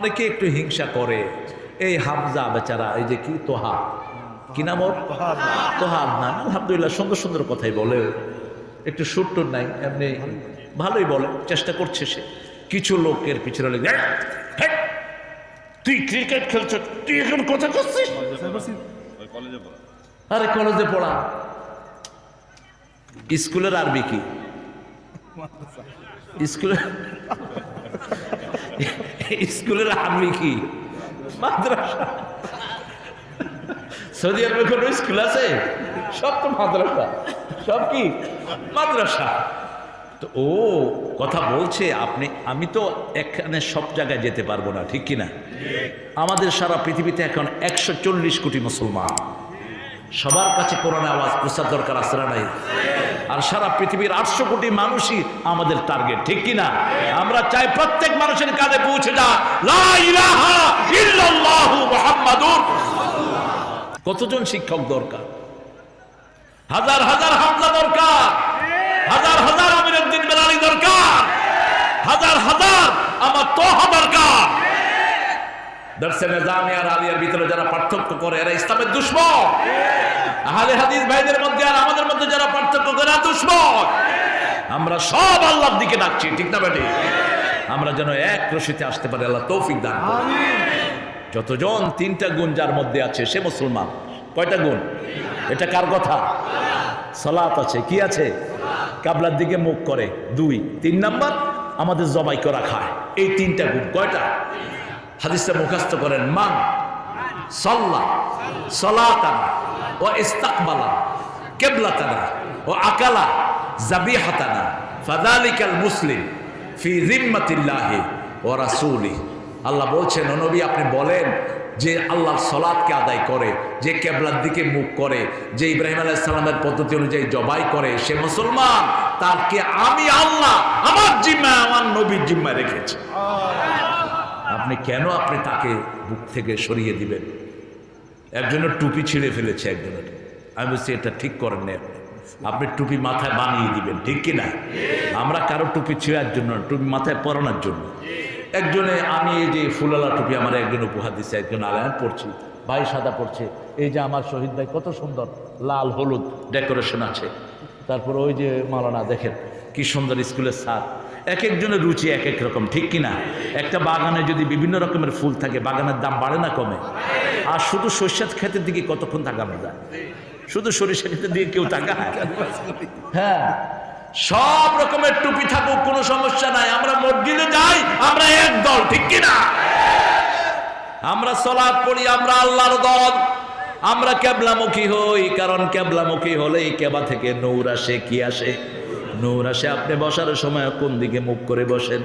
অনেকে একটু হিংসা করে। এই হামজা বেচারা এই যে কি তোহা কি নাম ওর? তোহার নাম আলহামদুলিল্লাহ সুন্দর সুন্দর কথাই বলে একটু সুর টুর নাই এমনি ভালোই বলে চেষ্টা করছে সে। কিছু লোকের পিছনে লেগে তুই ক্রিকেট খেলছ তুই এখন কথা করছিস আরে কলেজে পড়া। স্কুলের আরবি কি? স্কুলের স্কুলের আরবি কি? মাদ্রাসা। সৌদি আরবে কোনো স্কুল আছে? সব তো মাদ্রাসা। সব কি? মাদ্রাসা। তো ও কথা বলছে, আপনি, আমি তো এখানে সব জায়গায় যেতে পারব না, ঠিক কি না আমাদের সারা পৃথিবীতে এখন একশো চল্লিশ কোটি মুসলমান। সবার কাছে কোরআনে আওয়াজ প্রচার দরকার না নাই? আর সারা পৃথিবীর আটশো কোটি মানুষই আমাদের টার্গেট ঠিক কি না আমরা চাই প্রত্যেক মানুষের কাঁধে পৌঁছে যা কতজন শিক্ষক দরকার? হাজার হাজার হামলা দরকার। হাজার হাজার আমিরুদ্দিন বেলালি দরকার। হাজার হাজার আমার তোহা দরকার। দর্শে নিজামে আর আলিয়ার ভিতরে যারা পার্থক্য করে এরা ইসলামের দুশ্মন। আহলে হাদিস ভাইদের মধ্যে আর আমাদের মধ্যে যারা পার্থক্য করে এরা দুশ্মন। আমরা সব আল্লাহর দিকে ডাকছি ঠিক না বেটি? আমরা যেন এক রশিতে আসতে পারি আল্লাহ তৌফিক দান যতজন তিনটা গুণ যার মধ্যে আছে সে মুসলমান। কয়টা গুণ? এটা কার কথা? সালাত আছে কি আছে? কাবলার দিকে মুখ করে। দুই তিন নাম্বার আমাদের জবাই করা খায়। এই তিনটা গুণ কয়টা? হাদিসটা মুখস্থ করেন, মান সল্লা সলাতানা ও ইস্তাকবালা কেবলাতানা ও আকালা জাবিহাতানা ফাদালিকাল মুসলিম ফি জিম্মাতিল্লাহি ও রাসূলি আল্লাহ বলছেন, ও নবী, আপনি বলেন যে আল্লাহর সলাদকে আদায় করে, যে কেবলার দিকে মুখ করে, যে ইব্রাহিম আলাইসাল্লামের পদ্ধতি অনুযায়ী জবাই করে, সে মুসলমান তারকে আমি আল্লাহ, আমার জিম্মায়, আমার নবীর জিম্মায় রেখেছি। আপনি কেন আপনি তাকে বুক থেকে সরিয়ে দিবেন? একজনের টুপি ছিঁড়ে ফেলেছে একজনের। আমি বলছি, এটা ঠিক করেন না আপনি। আপনি টুপি মাথায় বানিয়ে দিবেন, ঠিক কি না? আমরা কারও টুপি ছিঁড়ার জন্য টুপি মাথায় পরানোর জন্য। একজনে, আমি এই যে ফুলালা টুপি আমার একজন উপহার দিচ্ছে একজন আলায়ান পড়ছি ভাই সাদা পড়ছে এই যে আমার শহীদ ভাই কত সুন্দর, লাল, হলুদ, ডেকোরেশন আছে। তারপর ওই যে মালানা, দেখেন, কি সুন্দর স্কুলের স্যার। এক একজনের রুচি এক এক রকম, ঠিক কিনা একটা বাগানে যদি বিভিন্ন রকমের ফুল থাকে, বাগানের দাম বাড়ে না কমে? আর শুধু সরিষার ক্ষেতের দিকে কতক্ষণ তাকানো যায়? শুধু সরিষা ক্ষেতের দিকে কেউ তাকায়? হ্যাঁ সব রকমের টুপি থাকুক, কোনো সমস্যা নাই। আমরা মসজিদে যাই, আমরা এক দল, ঠিক কিনা আমরা সলাদ পড়ি, আমরা আল্লাহর দল। আমরা ক্যাবলামুখী হই, কারণ ক্যাবলামুখী হলেই কেবা থেকে নৌর আসে, কি আসে? নৌর আসে আপনি বসার সময় কোন দিকে মুখ করে বসেন?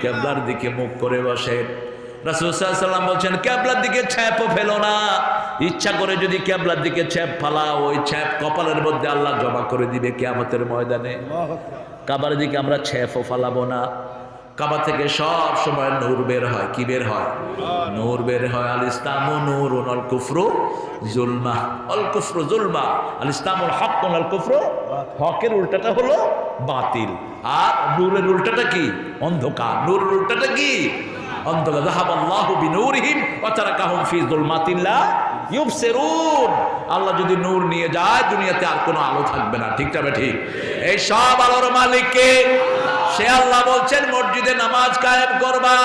ক্যাবলার দিকে মুখ করে বসেন। রাসুসাল্লাম বলছেন ক্যাবলার দিকে ছ্যাপও ফেলো না। ইচ্ছা করে যদি ক্যাবলার দিকে ছ্যাপ ফালাও ওই ছ্যাপ কপালের মধ্যে আল্লাহ জমা করে দিবে কেয়ামতের ময়দানে। কাবার দিকে আমরা ছ্যাপও ফালাবো না। কাবা থেকে সব সময় নূর বের হয়। কি বের হয়? নূর বের হয়। আল ইসলাম নূর অল কুফরু জুলমা। অল কুফরু জুলমা। আল ইসলামুল হক অল কুফরু হকের উল্টাটা হলো বাতিল। আর নূরের উল্টাটা কি? অন্ধকার। নূরের উল্টাটা কি? অন্ধকার। যাহাবাল্লাহু বিনূরিহিম ওয়া তারাকাহুম ফি যুলমাতিল্লা ইউবসিরুন। আল্লাহ যদি নূর নিয়ে যায়, দুনিয়াতে আর কোনো আলো থাকবে না। ঠিক তবে ঠিক এই সব আলোর মালিককে সে আল্লাহ বলছেন, মসজিদে নামাজ কায়েম করবা।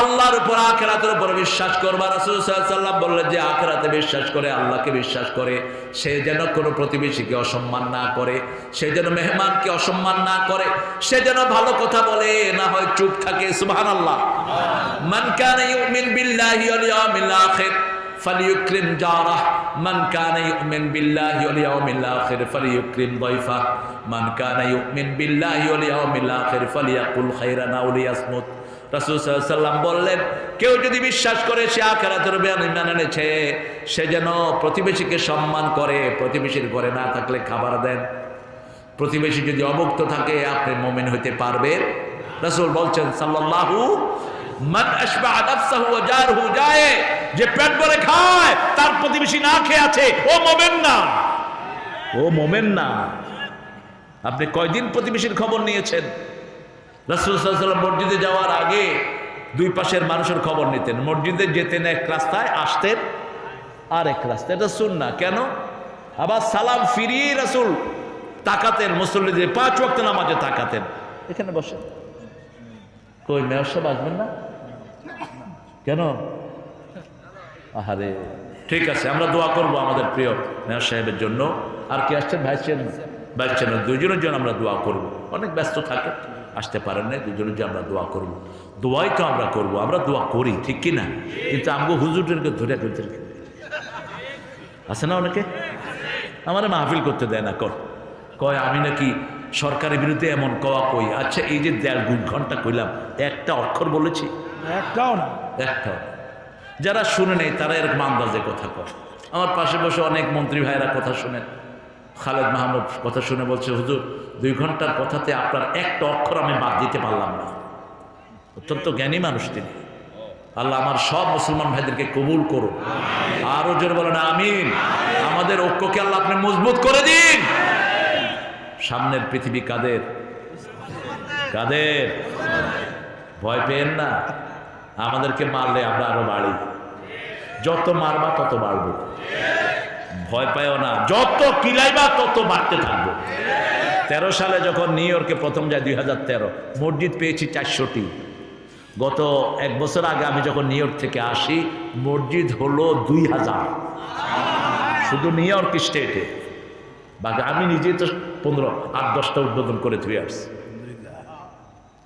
আল্লাহর উপর, আখেরাতের উপর বিশ্বাস করবা। রাসুল্লাহ বললেন যে, আখেরাতে বিশ্বাস করে, আল্লাহকে বিশ্বাস করে। সে যেন কোনো প্রতিবেশীকে অসম্মান না করে, সে যেন মেহমানকে অসম্মান না করে, সে যেন ভালো কথা বলে, না হয় চুপ থাকে। সুবাহান আল্লাহ মানকান ইউমিন বিল্লাহি ওয়াল ইয়াউমিল আখির ফালিউক্রিম জারাহ। মান কানা ইউমিন বিল্লাহি ওয়াল ইয়াউমিল আখির ফালিউক্রিম দাইফা মান কানা ইউমিন বিল্লাহি ওয়াল ইয়াউমিল আখির, ফালিয়াকুল খাইরান আও সাল্লাম বললেন, কেউ যদি বিশ্বাস করে সে আখেরাতের ইমান এনেছে, সে যেন প্রতিবেশীকে সম্মান করে, প্রতিবেশীর ঘরে না থাকলে খাবার দেন। প্রতিবেশী যদি অভুক্ত থাকে, আপনি মোমেন হইতে পারবেন। রাসূল বলছেন যায় যে খায়, তার প্রতিবেশী না খেয়ে আছে, ও মোমেন ও মোমেন আপনি কয়দিন প্রতিবেশীর খবর নিয়েছেন? রাসূল মসজিদে যাওয়ার আগে দুই পাশের মানুষের খবর নিতেন, মসজিদে যেতেন এক রাস্তায়, আসতেন আর এক রাস্তায়। এটা শুন না কেন? আবার সালাম ফিরিয়ে রাসুল তাকাতেন, মুসল্লিদের পাঁচ ওয়াক্ত নামাজে তাকাতেন। এখানে বসেন। কই, মেয়র সাহেব আসবেন না? কেন? আহারে, ঠিক আছে, আমরা দোয়া করব আমাদের প্রিয় মেয়র সাহেবের জন্য। আর কি আসছেন? Vice chairman. ভাইস চেয়ারম্যান দুজনের জন্য আমরা দোয়া করব। অনেক ব্যস্ত থাকে আসতে পারেন না দুজনের জন্য আমরা দোয়া করব। দোয়াই তো আমরা করব আমরা দোয়া করি ঠিক কি না? কিন্তু আমগো হুজুরদেরকে ধরে ধরে আছে না অনেকে? আমার মাহফিল করতে দেয় না কর। কয় আমি নাকি সরকারের বিরুদ্ধে এমন কওয়া কই? আচ্ছা এই যে দেড় দু ঘণ্টা কইলাম একটা অক্ষর বলেছি? একটাও না। একটা যারা শুনে নেই তারা এরকম আন্দাজে কথা কয়। আমার পাশে বসে অনেক মন্ত্রী ভাইয়েরা কথা শুনেন। খালেদ মাহমুদ কথা শুনে বলছে হুজুর দুই ঘণ্টার কথাতে আপনার একটা অক্ষর আমি বাদ দিতে পারলাম না। অত্যন্ত জ্ঞানী মানুষ তিনি। আল্লাহ আমার সব মুসলমান ভাইদেরকে কবুল করুন। আরও জোর বলেন, আমিন। আমাদের ঐক্যকে আল্লাহ আপনি মজবুত করে দিন। সামনের পৃথিবী কাদের? কাদের? ভয় পেয়েন না। আমাদেরকে মারলে আমরা আরও বাড়ি। যত মারবা তত বাড়বো। ভয় পাইও না। যত কিলাইবা তত বাড়তে থাকব। তেরো সালে যখন নিউ ইয়র্কে প্রথম যায় দুই হাজার তেরো, মসজিদ পেয়েছি চারশোটি। গত এক বছর আগে আমি যখন নিউ ইয়র্ক থেকে আসি, মসজিদ হলো দুই হাজার। শুধু নিউ ইয়র্ক স্টেটে। বাকি আমি নিজে তো পনেরো, আট, দশটা উদ্বোধন করে থ্রি ইয়ার্স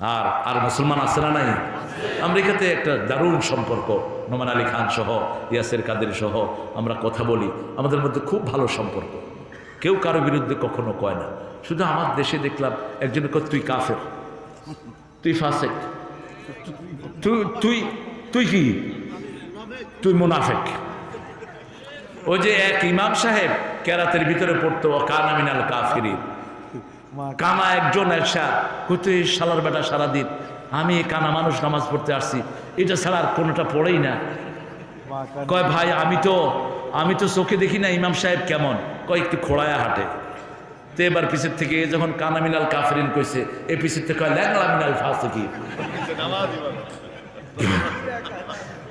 আর আর মুসলমান আছে না নাই? আমেরিকাতে একটা দারুণ সম্পর্ক, নোমান আলী খান সহ, ইয়াসের কাদের সহ, আমরা কথা বলি। আমাদের মধ্যে খুব ভালো সম্পর্ক। কেউ কারও বিরুদ্ধে কখনো কয় না। শুধু আমার দেশে দেখলাম একজনের কয়, তুই কাফের, তুই ফাসেক তুই তুই তুই কি? তুই মুনাফেক। ওই যে এক ইমাম সাহেব কেরাতের ভিতরে পড়তো কানামিনাল কাফিরি কানা একজন একসা কইতে সালার বেটা সারাদিন, আমি কানা মানুষ নামাজ পড়তে আসছি, এটা ছাড়া আর কোনোটা পড়েই না। কয়, ভাই, আমি তো আমি তো চোখে দেখি না ইমাম সাহেব কেমন? কয় একটু খোড়ায় হাঁটে। তো এবার পিছের থেকে যখন কানামিনাল কাফরিন কইছে, এ পিছের থেকে কয় ল্যাংলা মিনাল ফাসিকি।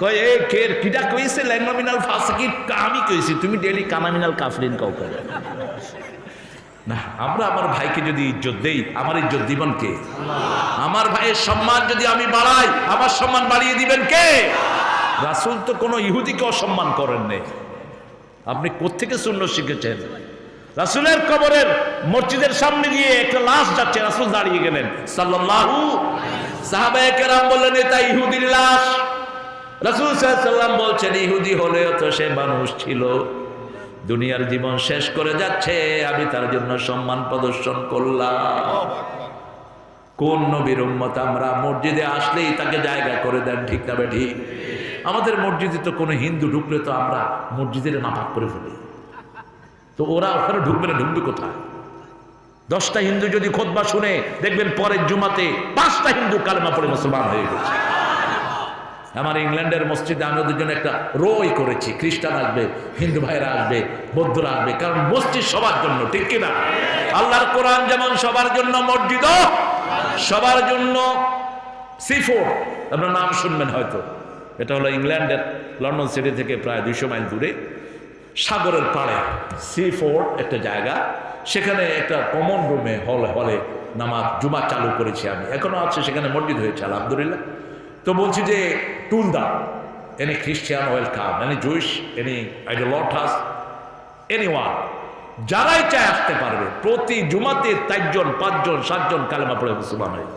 কয়, এ কের কিটা কইছে ল্যাংলা মিনাল ফাসিকি আমি কইছি, তুমি ডেলি কানামিনাল কাফরিন কাউ করে না, আমরা আমার ভাইকে যদি ইজ্জত দেই, আমার ইজ্জত দিবেন কে? আমার ভাইয়ের সম্মান যদি আমি বাড়াই, আমার সম্মান বাড়িয়ে দিবেন কে? রাসুল তো কোনো ইহুদিকে অসম্মান করেন নেই। আপনি কোত্থেকে শূন্য শিখেছেন? রাসুলের কবরের মসজিদের সামনে দিয়ে একটা লাশ যাচ্ছে, রাসুল দাঁড়িয়ে গেলেন। সাল্লাল্লাহু সাহাবায়ে কেরাম বললেন এটা ইহুদির লাশ। রাসুল সাল্লাম বলছেন, ইহুদি হলেও তো সে মানুষ ছিল। দুনিয়ার জীবন শেষ করে যাচ্ছে, আমি তার জন্য সম্মান প্রদর্শন করলাম। কোন নবীর আমরা মসজিদে আসলেই তাকে জায়গা করে দেন, ঠিক না বে ঠিক? আমাদের মসজিদে তো কোনো হিন্দু ঢুকলে তো আমরা মসজিদের নাপাক করে ফেলি। তো ওরা ওখানে ঢুকবে না, ঢুকবে কোথায়? দশটা হিন্দু যদি খোদবা শুনে, দেখবেন পরের জুমাতে পাঁচটা হিন্দু কালেমা পড়ে মুসলমান হয়ে গেছে। আমার ইংল্যান্ডের মসজিদে আমি ওদের জন্য একটা রোই করেছি। খ্রিস্টান আসবে, হিন্দু ভাইরা আসবে, বৌদ্ধরা আসবে, কারণ মসজিদ সবার জন্য, ঠিক কিনা? আল্লাহর কোরআন যেমন সবার জন্য মসজিদ, সবার জন্য সিফোর্ড আপনার নাম শুনবেন হয়তো। এটা হলো ইংল্যান্ডের লন্ডন সিটি থেকে প্রায় দুইশো মাইল দূরে, সাগরের পাড়ে, সি ফোর্ট একটা জায়গা। সেখানে একটা কমন রুমে হল হলে নামাজ, জুমা চালু করেছি আমি। এখনও আছে, সেখানে মসজিদ হয়েছে, আলহামদুলিল্লাহ। তো বলছি যে, to all the any Christian welcome any Jewish any idolaters any one যারাই চায় আসতে পারবে, প্রতি জুমাতে চারজন, পাঁচজন, সাতজন কালেমা পড়ে মুসলমান হয়ে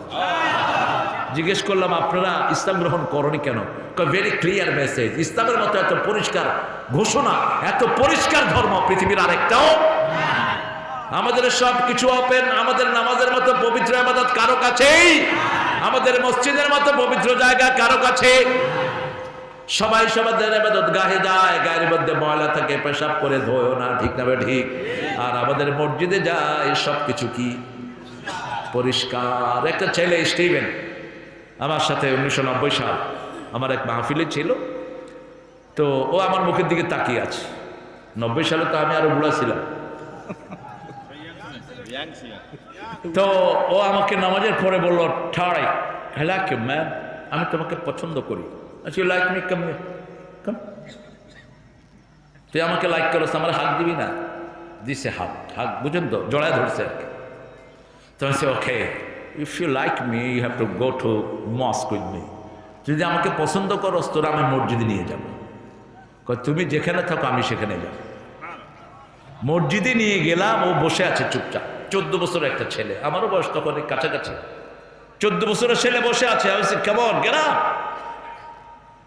জিজ্ঞেস করলাম, আপনারা ইসলাম গ্রহণ করনি কেন? ভেরি ক্লিয়ার মেসেজ ইসলামের মতো এত পরিষ্কার ঘোষণা, এত পরিষ্কার ধর্ম পৃথিবীর আরেকটাও আমাদের সব কিছু ওপেন আমাদের নামাজের মতো পবিত্র আবাদত কারও কাছেই আমাদের মসজিদের মতো পবিত্র জায়গা কারও কাছে সবাই সবাদের আবাদত গাহে যায়, গায়ের মধ্যে ময়লা থাকে, পেশাব করে ধোয় না, ঠিক না ঠিক? আর আমাদের মসজিদে যায় সব কিছু কি? পরিষ্কার। একটা ছেলে, স্টিভেন আমার সাথে উনিশশো নব্বই সাল আমার এক মাহফিলে ছিল। তো ও আমার মুখের দিকে তাকিয়ে আছে। নব্বই সালে তো আমি আরও বুড়া ছিলাম। তো ও আমাকে নামাজের পরে বলল, ঠাড়াই কে ম্যাম, আমি তোমাকে পছন্দ করি। আচ্ছা লাইক মি কাম তুই আমাকে লাইক করস, আমার হাত দিবি না। দিছে হাত হাত, বুঝেন তো, জড়ায় ধরছে আর কি। তো okay if you like me you have to go to mosque with me যদি আমাকে পছন্দ করো, তোরা আমি মসজিদে নিয়ে যাব। তুমি যেখানে থাকো, আমি সেখানে যাব। মসজিদে নিয়ে গেলাম, ও বসে আছে চুপচাপ। চোদ্দ বছরের একটা ছেলে। আমারও বয়স তখন কাছাকাছি। চোদ্দ বছরের ছেলে বসে আছে। আমি কেমন গেলাম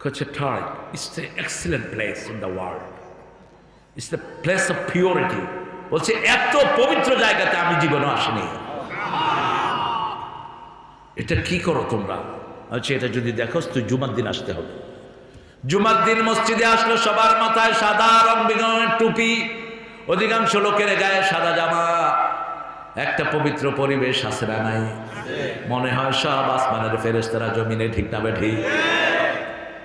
হচ্ছে third it's the place in the world it's the place of purity বলছে, এত পবিত্র জায়গাতে আমি জীবনে আসিনি। এটা কি করো তোমরা? আচ্ছা এটা যদি দেখো তুই জুমার দিন আসতে হবে। জুমার দিন মসজিদে আসলো সবার মাথায় সাদা রং বেরঙের টুপি। অধিকাংশ লোকের গায়ে সাদা জামা। একটা পবিত্র পরিবেশ আছে না নাই? মনে হয় সব আসমানের ফেরেস্তারা জমিনে ঠিক না ঠিক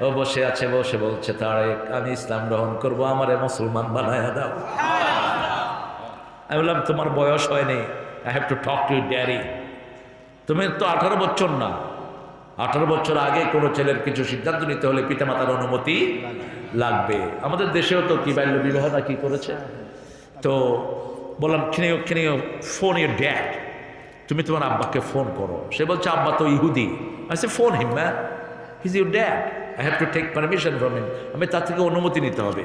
ও বসে আছে বসে বলছে তারেক আমি ইসলাম গ্রহণ করব আমারে মুসলমান বানায় দাও। আমি বললাম তোমার বয়স হয়নি I have to talk to Darry তুমি তো আঠারো বছর না। আঠারো বছর আগে কোনো ছেলের কিছু সিদ্ধান্ত নিতে হলে পিতামাতার অনুমতি লাগবে। আমাদের দেশেও তো কি বাল্য বিবাহ না, কি করেছে? তো বললাম কিনে কিনে ফোন ইউর ড্যাড তুমি তোমার আব্বাকে ফোন করো। সে বলছে, আব্বা তো ইহুদি। আচ্ছা phone him man his your dad I have to take permission from him আমি তার থেকে অনুমতি নিতে হবে।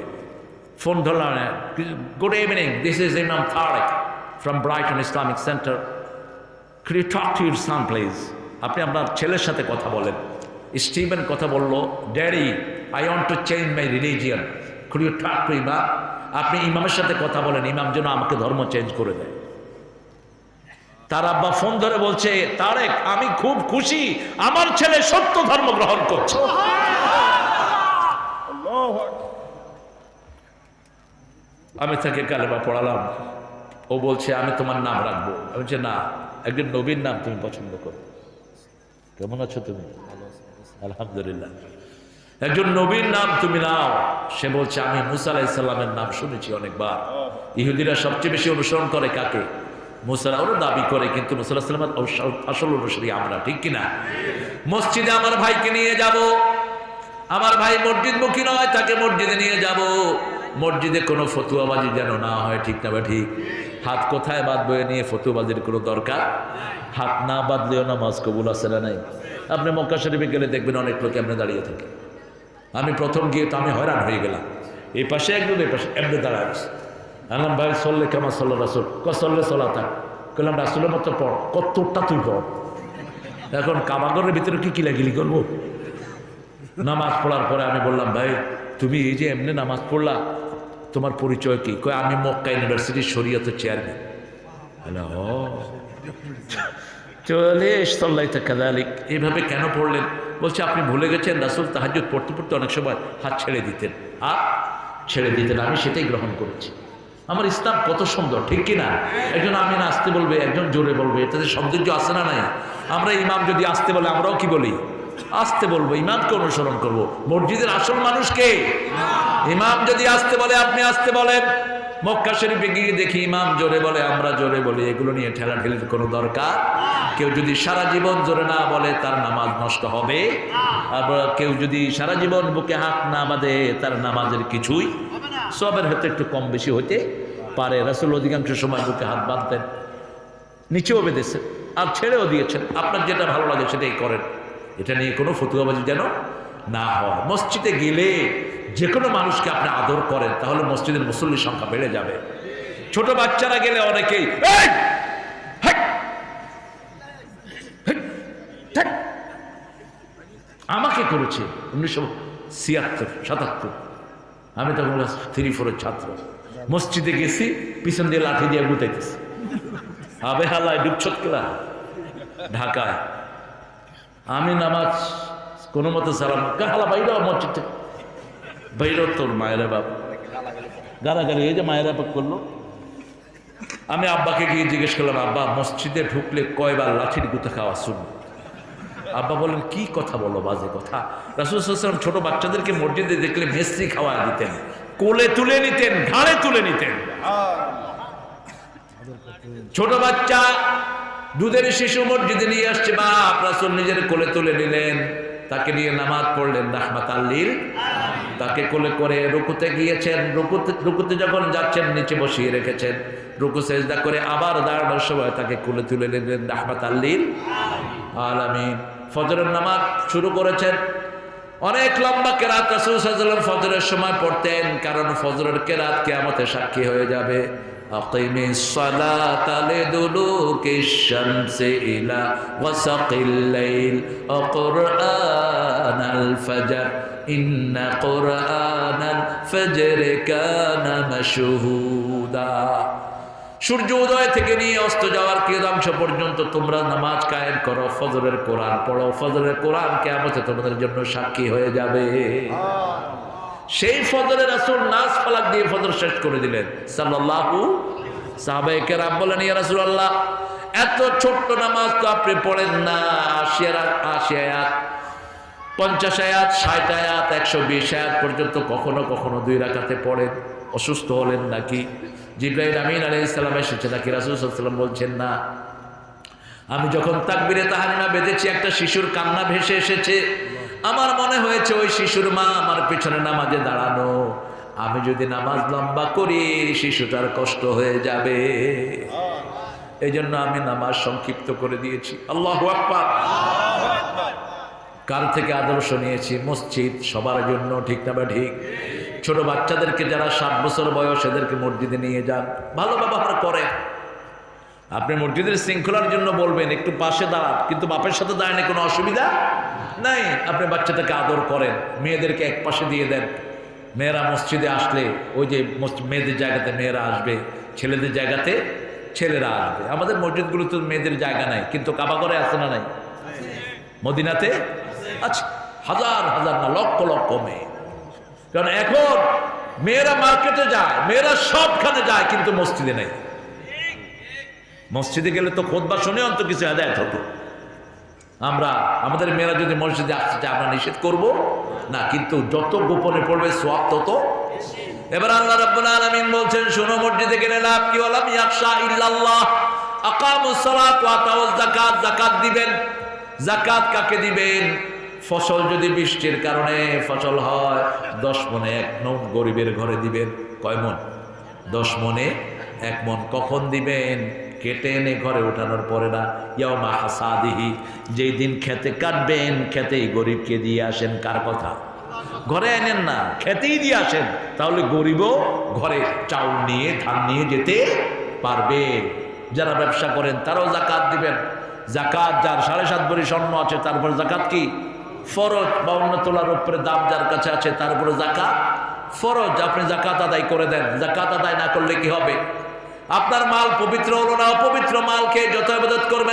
ফোন ধরলাম good evening this is imam Tarek from Brighton Islamic centre You talk to your son, please? আপনি আপনার ছেলের সাথে কথা বলেন। স্টিভেন কথা বলল daddy I want to change my religion you talk to imam আপনি ইমামের সাথে কথা বলেন ইমাম যেন আমাকে ধর্ম চেঞ্জ করে দেয়। তার আব্বা ফোন ধরে বলছে তারেক আমি খুব খুশি আমার ছেলে সত্য ধর্ম গ্রহণ করছে। আমি তাকে কালেমা পড়ালাম। ও বলছে আমি তোমার নাম রাখব। আমি বলছি না একজন নবীর নাম তুমি পছন্দ করো। কেমন আছো তুমি? আলহামদুলিল্লাহ। একজন নবীর নাম তুমি নাও। সে বলছে, আমি মুসা আলাইসাল্লামের নাম শুনেছি অনেকবার। ইহুদিরা সবচেয়ে বেশি অনুসরণ করে কাকে? মুসারা ওরা দাবি করে, কিন্তু মুসাল্লাহামের আসল অনুসারী আমরা, ঠিক কিনা? মসজিদে আমার ভাইকে নিয়ে যাব। আমার ভাই মসজিদ মসজিদমুখী নয়, তাকে মসজিদে নিয়ে যাব। মসজিদে কোনো ফতুয়াবাজি যেন না হয়, ঠিক না বা ঠিক? হাত কোথায় বাঁধবো এ নিয়ে ফতুয়াবাজির কোনো দরকার? হাত না বাঁধলেও নামাজ কবুল আসে না নাই? আপনি মক্কা শরীফে গেলে দেখবেন অনেক লোক এমনি দাঁড়িয়ে থাকে। আমি প্রথম গিয়ে তো আমি হয়রান হয়ে গেলাম। এই পাশে একদম এই পাশে এমনি দাঁড়ায় গেছে আলাম ভাই, সল্লে কেমন সল্লা রাসুল। ক সল্লে চলা থাক বললাম রাসুলের মতো পড়, কতটা তুই পড়? এখন কাবাগরের ভিতরে কি কিলাকিলি করব? নামাজ পড়ার পরে আমি বললাম, ভাই, তুমি এই যে এমনি নামাজ পড়লা তোমার পরিচয় কি? কয় আমি মক্কা ইউনিভার্সিটির শরীয়তের চেয়ারম্যান হ্যালো চলে সল্লাইতে কাদালিক এইভাবে কেন পড়লেন? বলছে আপনি ভুলে গেছেন রাসুল তাহাজুদ পড়তে পড়তে অনেক সময় হাত ছেড়ে দিতেন। আর ছেড়ে দিতেন আমি সেটাই গ্রহণ করেছি। আমার ইসলাম কত সুন্দর ঠিক কিনা একজন আমি না আসতে বলবে একজন জোরে বলবে এটাতে সৌন্দর্য আসে না নাই? আমরা ইমাম যদি আসতে বলে আমরাও কি বলি? আসতে বলব, ইমামকে অনুসরণ করব। মসজিদের আসল মানুষকে ইমাম যদি আসতে বলে, আপনি আসতে বলেন। মক্কা শরীফে গিয়ে দেখি ইমাম জোরে বলে, আমরা জোরে বলি, এগুলো নিয়ে ঠেলাঠেলির কোনো দরকার? কেউ যদি সারা জীবন জোরে না বলে, তার নামাজ নষ্ট হবে। আবার কেউ যদি সারা জীবন বুকে হাত না বাঁধে, তার নামাজের কিছুই সবের হয়তো একটু কম বেশি হতে পারে। রাসুল অধিকাংশ সময় বুকে হাত বাঁধতেন, নিচেও বেঁধেছেন, আর ছেড়েও দিয়েছেন। আপনার যেটা ভালো লাগে সেটাই করেন। এটা নিয়ে কোনো ফতুয়াবাজি যেন না হয়। মসজিদে গেলে যে কোনো মানুষকে আপনি আদর করেন, তাহলে মসজিদের মুসল্লির সংখ্যা বেড়ে যাবে। ছোট বাচ্চারা গেলে অনেকেই! আমাকে করেছে উনিশশো ছিয়াত্তর, সাতাত্তর। আমি তখন থ্রি ফোরের ছাত্র। মসজিদে গেছি, পিছন দিয়ে লাঠি দিয়ে গুতাইতেছি। আবে হালায়, ডুবছত ঢাকায়। আমি নামাজ কোনো মতো সালাম হালা বাইরেও মসজিদ থেকে। বাইরেও তোর মায়েরা বাপ। গালাগালি এই যে মায়েরা বাপ করল। আমি আব্বাকে গিয়ে জিজ্ঞেস করলাম আব্বা মসজিদে ঢুকলে কয়বার লাঠির গুতা খাওয়া শুনব? আব্বা বলেন কি কথা বলো বাজে কথা। রাসুলাম ছোট বাচ্চাদেরকে মসজিদে দেখলে মেসি খাওয়া দিতেন। কোলে তুলে নিতেন ঘাড়ে তুলে নিতেন। ছোট বাচ্চা দুধের শিশু মসজিদে নিয়ে আসছে, বাপ রাসুল নিজের কোলে তুলে নিলেন। তাকে নিয়ে নামাজ পড়লেন রাহমাত আল্লিল তাকে কোলে করে রুকুতে গিয়েছেন, রুকুতে রুকুতে যখন যাচ্ছেন, নিচে বসিয়ে রেখেছেন। রুকু সেজদা করে আবার দাঁড়ানোর সময় তাকে কোলে তুলে নিলেন রাহমাত আল্লিল আলামিন। ফজরের নামাজ শুরু করেছেন। অনেক লম্বা কেরাত রাসূল আলাইহি ফজরের সময় পড়তেন, কারণ ফজরের কেরাত কিয়ামতে সাক্ষী হয়ে যাবে। ইন্না ফজর কানা মাশহুদা। সূর্য উদয় থেকে নিয়ে অস্ত যাওয়ার ক্রিয়াংশ পর্যন্ত তোমরা নামাজ কায়েম করো, ফজরের কোরআন পড়ো। ফজরের কোরআন কেমতে তোমাদের জন্য সাক্ষী হয়ে যাবে। সেই ফজরের আসল নাচ ফালাক দিয়ে ফজর শেষ করে দিলেন। সাল্লাল্লাহু সাহাবায়ে কেরাম বলেন, ইয়া রাসূলুল্লাহ, এত ছোট্ট নামাজ তো আপনি পড়েন না। আশি আশি আয়াত, পঞ্চাশ আয়াত, ষাট আয়াত, একশো বিশ আয়াত পর্যন্ত কখনো কখনো দুই রাখাতে পড়েন। অসুস্থ হলেন নাকি? জিব্রাহিম আমিন আলাই ইসলাম এসেছে, নাকি রাসুল সাল্লাম বলছেন, না। আমি যখন তাকবিরে তাহারিমা বেঁধেছি, একটা শিশুর কান্না ভেসে এসেছে। আমার মনে হয়েছে ওই শিশুর মা আমার পেছনে নামাজে দাঁড়ানো। আমি যদি নামাজ লম্বা করি, শিশুটার কষ্ট হয়ে যাবে। এই জন্য আমি নামাজ সংক্ষিপ্ত করে দিয়েছি। আল্লাহ আকবার। কার থেকে আদর্শ নিয়েছি? মসজিদ, সবার জন্য, ঠিক না বা ঠিক? ছোট বাচ্চাদেরকে যারা সাত বছর বয়স এদেরকে মসজিদে নিয়ে যান। ভালো ব্যবহার করেন। আপনি মসজিদের শৃঙ্খলার জন্য বলবেন, একটু পাশে দাঁড়ান, কিন্তু বাপের সাথে দাঁড়ানে কোনো অসুবিধা নাই? আপনি বাচ্চাটাকে আদর করেন, মেয়েদেরকে এক পাশে দিয়ে দেন। মেয়েরা মসজিদে আসলে, ওই যে মেয়েদের জায়গাতে মেয়েরা আসবে, ছেলেদের জায়গাতে ছেলেরা আসবে। আমাদের মসজিদগুলোতে মেয়েদের জায়গা নাই, কিন্তু কাবা করে আছে না নাই? মদিনাতে আচ্ছা হাজার হাজার না, লক্ষ লক্ষ মেয়ে। কারণ এখন মেয়েরা মার্কেটে যায়, মেয়েরা সবখানে যায়, কিন্তু মসজিদে নেই। মসজিদে গেলে তো খোদবা শুনে অন্ত কিছু আদায় হতো। আমরা, আমাদের মেয়েরা যদি মসজিদে আসতে চায়, আমরা নিষেধ করব? না, কিন্তু যত গোপনে পড়বে সোয়াব তত। এবার আল্লাহ রাব্বুল আলামিন বলছেন, শোনো, মসজিদে গেলে লাভ কি? হলাম ইয়াকশা ইল্লাল্লাহ। আকামুস সালাত ওয়া আতাউজ যাকাত। যাকাত দিবেন। যাকাত কাকে দিবেন? ফসল যদি বৃষ্টির কারণে ফসল হয়, দশ মনে এক মন গরিবের ঘরে দিবেন। কয় মন? দশ মনে এক মন কখন দিবেন? কেটে এনে ঘরে ওঠানোর পরে না। ইয়ামা হাসাদিহি, যেই দিন খেতে কাটবেন, খেতেই গরিবকে দিয়ে আসেন। কার কথা? ঘরে এনেন না, খেতেই দিয়ে আসেন। তাহলে গরিবও ঘরে চাউল নিয়ে, ধান নিয়ে যেতে পারবে। যারা ব্যবসা করেন, তারাও জাকাত দিবেন। জাকাত যার সাড়ে সাত ভরি স্বর্ণ আছে তারপর জাকাত কি? ফরজ বা অন্য তোলার উপরে দাম যার কাছে আছে, তার উপরে জাকাত ফরজ, আপনি জাকাত আদায় করে দেন। জাকাত আদায় না করলে কি হবে? আপনার মাল পবিত্র হলো না অপবিত্র মালকে যত আবেদন করবেন